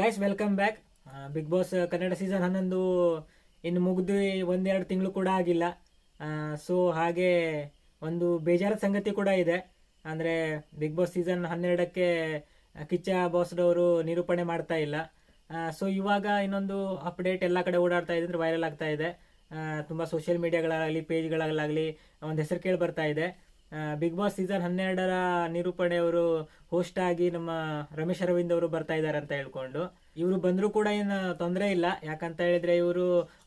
Guys welcome back big boss Kannada season ಹನ್ನೊಂದು ಇನ್ನು ಮುಗಿದು ಒಂದೆರಡು ತಿಂಗಳು ಕೂಡ ಆಗಿಲ್ಲ. ಸೊ ಹಾಗೆ ಒಂದು ಬೇಜಾರ ಸಂಗತಿ ಕೂಡ ಇದೆ. ಅಂದರೆ ಬಿಗ್ ಬಾಸ್ ಸೀಸನ್ ಹನ್ನೆರಡಕ್ಕೆ ಕಿಚ್ಚ ಬಾಸ್ಡವರು ನಿರೂಪಣೆ ಮಾಡ್ತಾ ಇಲ್ಲ. ಸೊ ಇವಾಗ ಇನ್ನೊಂದು ಅಪ್ಡೇಟ್ ಎಲ್ಲ ಕಡೆ ಓಡಾಡ್ತಾ ಇದೆ ಅಂದರೆ ವೈರಲ್ ಆಗ್ತಾ ಇದೆ. ತುಂಬ ಸೋಷಿಯಲ್ ಮೀಡಿಯಾಗಳಾಗಲಿ ಪೇಜ್ಗಳಾಗಲಾಗಲಿ ಒಂದು ಹೆಸರು ಕೇಳಿ ಬರ್ತಾ ಇದೆ. ಬಿಗ್ ಬಾಸ್ ಸೀಸನ್ ಹನ್ನೆರಡರ ನಿರೂಪಣೆ ಅವರು ಹೋಸ್ಟ್ ಆಗಿ ನಮ್ಮ ರಮೇಶ್ ಅರವಿಂದ್ ಅವರು ಬರ್ತಾ ಇದ್ದಾರೆ ಅಂತ ಹೇಳ್ಕೊಂಡು. ಇವರು ಬಂದರೂ ಕೂಡ ಏನು ತೊಂದರೆ ಇಲ್ಲ. ಯಾಕಂತ ಹೇಳಿದ್ರೆ ಇವರು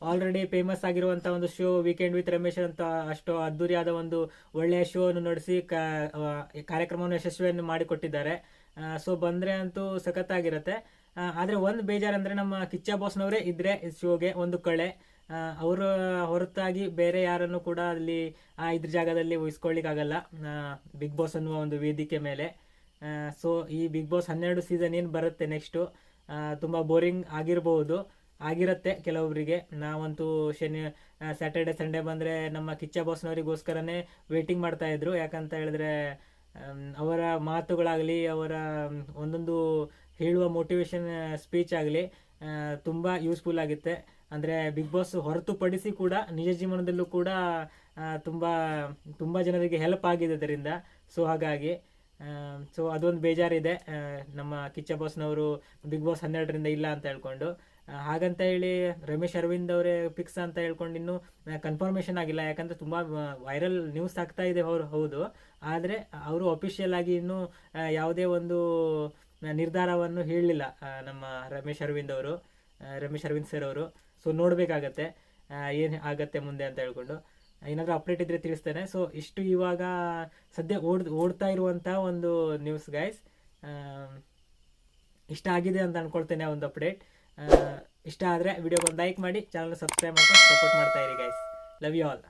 ಆಲ್ರೆಡಿ ಫೇಮಸ್ ಆಗಿರುವಂಥ ಒಂದು ಶೋ ವೀಕೆಂಡ್ ವಿತ್ ರಮೇಶ್ ಅಂತ ಅಷ್ಟು ಅದ್ದೂರಿಯಾದ ಒಂದು ಒಳ್ಳೆಯ ಶೋ ಅನ್ನು ನಡೆಸಿ ಕಾರ್ಯಕ್ರಮವನ್ನು ಯಶಸ್ವಿಯನ್ನು ಮಾಡಿಕೊಟ್ಟಿದ್ದಾರೆ. ಸೊ ಬಂದರೆ ಅಂತೂ ಸಖತ್ತಾಗಿರುತ್ತೆ. ಆದರೆ ಒಂದು ಬೇಜಾರಂದ್ರೆ ನಮ್ಮ ಕಿಚ್ಚ ಬಾಸ್ನವರೇ ಇದ್ರೆ ಈ ಶೋಗೆ ಒಂದು ಕಳೆ. ಅವರು ಹೊರತಾಗಿ ಬೇರೆ ಯಾರನ್ನು ಕೂಡ ಅಲ್ಲಿ ಇದ್ರ ಜಾಗದಲ್ಲಿ ಉಳಿಸ್ಕೊಳ್ಳಿಕ್ಕಾಗಲ್ಲ. ಬಿಗ್ ಬಾಸ್ ಅನ್ನುವ ಒಂದು ವೇದಿಕೆ ಮೇಲೆ. ಸೊ ಈ ಬಿಗ್ ಬಾಸ್ ಹನ್ನೆರಡು ಸೀಸನ್ ಏನು ಬರುತ್ತೆ ನೆಕ್ಸ್ಟು ತುಂಬ ಬೋರಿಂಗ್ ಆಗಿರಬಹುದು ಆಗಿರುತ್ತೆ ಕೆಲವೊಬ್ಬರಿಗೆ ನಾವಂತೂ ಶನಿ ಸ್ಯಾಟರ್ಡೆ ಸಂಡೇ ಬಂದರೆ ನಮ್ಮ ಕಿಚ್ಚ ಬಾಸ್ನವರಿಗೋಸ್ಕರನೇ ವೇಟಿಂಗ್ ಮಾಡ್ತಾಯಿದ್ರು ಯಾಕಂತ ಹೇಳಿದ್ರೆ ಅವರ ಮಾತುಗಳಾಗಲಿ, ಅವರ ಒಂದೊಂದು ಹೇಳುವ ಮೋಟಿವೇಶನ್ ಸ್ಪೀಚ್ ಆಗಲಿ ತುಂಬ ಯೂಸ್ಫುಲ್ ಆಗುತ್ತೆ. ಅಂದರೆ ಬಿಗ್ ಬಾಸ್ ಹೊರತುಪಡಿಸಿ ಕೂಡ, ನಿಜ ಜೀವನದಲ್ಲೂ ಕೂಡ ತುಂಬ ತುಂಬ ಜನರಿಗೆ ಹೆಲ್ಪ್ ಆಗಿದೆ ಅದರಿಂದ ಸೊ ಹಾಗಾಗಿ ಸೊ ಅದೊಂದು ಬೇಜಾರಿದೆ. ನಮ್ಮ ಕಿಚ್ಚ ಬಾಸ್ನವರು ಬಿಗ್ ಬಾಸ್ ಹನ್ನೆರಡರಿಂದ ಇಲ್ಲ ಅಂತ ಹೇಳ್ಕೊಂಡು. ಹಾಗಂತ ಹೇಳಿ ರಮೇಶ್ ಅರವಿಂದ್ ಅವರೇ ಫಿಕ್ಸ್ ಅಂತ ಹೇಳ್ಕೊಂಡು ಇನ್ನೂ ಕನ್ಫರ್ಮೇಷನ್ ಆಗಿಲ್ಲ. ಯಾಕಂದರೆ ತುಂಬ ವೈರಲ್ ನ್ಯೂಸ್ ಆಗ್ತಾ ಇದೆ ಅವರು, ಹೌದು. ಆದರೆ ಅವರು ಅಫಿಷಿಯಲ್ ಆಗಿ ಇನ್ನೂ ಯಾವುದೇ ಒಂದು ನಿರ್ಧಾರವನ್ನು ಹೇಳಲಿಲ್ಲ ನಮ್ಮ ರಮೇಶ್ ಅರವಿಂದ್ ಅವರು ರಮೇಶ್ ಅರವಿಂದ್ ಸರ್ ಅವರು. ಸೊ ನೋಡಬೇಕಾಗತ್ತೆ ಏನು ಆಗತ್ತೆ ಮುಂದೆ ಅಂತ ಹೇಳ್ಕೊಂಡು. ಏನಾದರೂ ಅಪ್ಡೇಟ್ ಇದ್ರೆ ತಿಳಿಸ್ತೇನೆ. ಸೊ ಇಷ್ಟು ಇವಾಗ ಸದ್ಯ ಓಡ್, ಓಡ್ತಾ ಇರುವಂಥ ಒಂದು ನ್ಯೂಸ್ ಗೈಸ್ ಇಷ್ಟ ಆಗಿದೆ ಅಂತ ಅಂದ್ಕೊಳ್ತೇನೆ ಒಂದು ಅಪ್ಡೇಟ್ ಇಷ್ಟ ಆದರೆ ವಿಡಿಯೋಗೆ ಒಂದು ಲೈಕ್ ಮಾಡಿ ಚಾನಲ್ ಸಬ್ಸ್ಕ್ರೈಬ್ ಮಾಡ್ಕೊಂಡು ಸಪೋರ್ಟ್ ಮಾಡ್ತಾ ಇರಿ ಗೈಸ್ ಲವ್ ಯು ಆಲ್